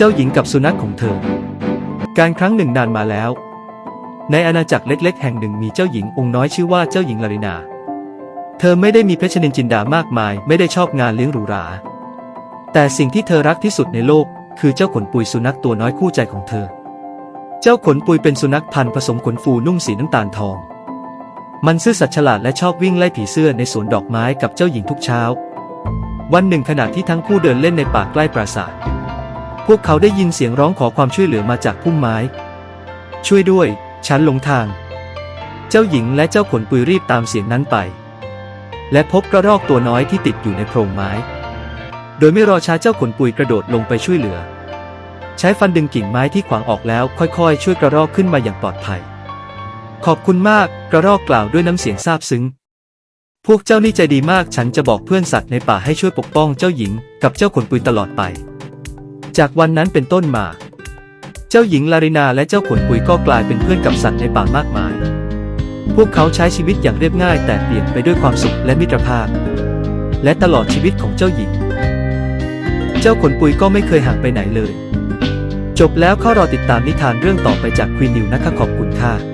เจ้าหญิงกับสุนัขของเธอ การครั้งหนึ่งนานมาแล้ว ในอาณาจักรเล็กๆ แห่งหนึ่งมีเจ้าหญิงองค์น้อยชื่อว่าเจ้าหญิงลารินา เธอไม่ได้มีเพชรนินจินดามากมาย ไม่ได้ชอบงานเลี้ยงหรูหรา แต่สิ่งที่เธอรักที่สุดในโลก คือเจ้าขนปุยสุนัขตัวน้อยคู่ใจของเธอ เจ้าขนปุยเป็นสุนัขพันธุ์ผสมขนฟูนุ่งสีน้ำตาลทอง มันซื่อสัตย์ฉลาดและชอบวิ่งไล่ผีเสื้อในสวนดอกไม้กับเจ้าหญิงทุกเช้า วันหนึ่งขณะที่ทั้งคู่เดินเล่นในป่าใกล้ปราสาท พวกเขาได้ยินเสียงร้องขอความช่วยเหลือมาจากพุ่มไม้ ช่วยด้วย ฉันหลงทาง เจ้าหญิงและเจ้าขนปุยรีบตามเสียงนั้นไป และพบกระรอกตัวน้อยที่ติดอยู่ในโพรงไม้ โดยไม่รอช้าเจ้าขนปุยกระโดดลงไปช่วยเหลือ ใช้ฟันดึงกิ่งไม้ที่ขวางออกแล้ว ค่อยๆ ช่วยกระรอกขึ้นมาอย่างปลอดภัย ขอบคุณมากกระรอกกล่าวด้วยน้ำเสียงซาบซึ้งพวกเจ้านี่ใจดีมาก ฉันจะบอกเพื่อนสัตว์ในป่าให้ช่วยปกป้องเจ้าหญิงกับเจ้าขนปุยตลอดไป จากวันนั้นเป็นต้นมา เจ้าหญิงลารินาและเจ้าขนปุยก็กลายเป็นเพื่อนกับสัตว์ในป่ามากมาย พวกเขาใช้ชีวิตอย่างเรียบง่ายแต่เปลี่ยนไปด้วยความสุขและมิตรภาพ และตลอดชีวิตของเจ้าหญิง เจ้าขนปุยก็ไม่เคยห่างไปไหนเลย จบแล้วข้ารอติดตามนิทานเรื่องต่อไปจากควีนนิวนะคะขอบคุณค่ะ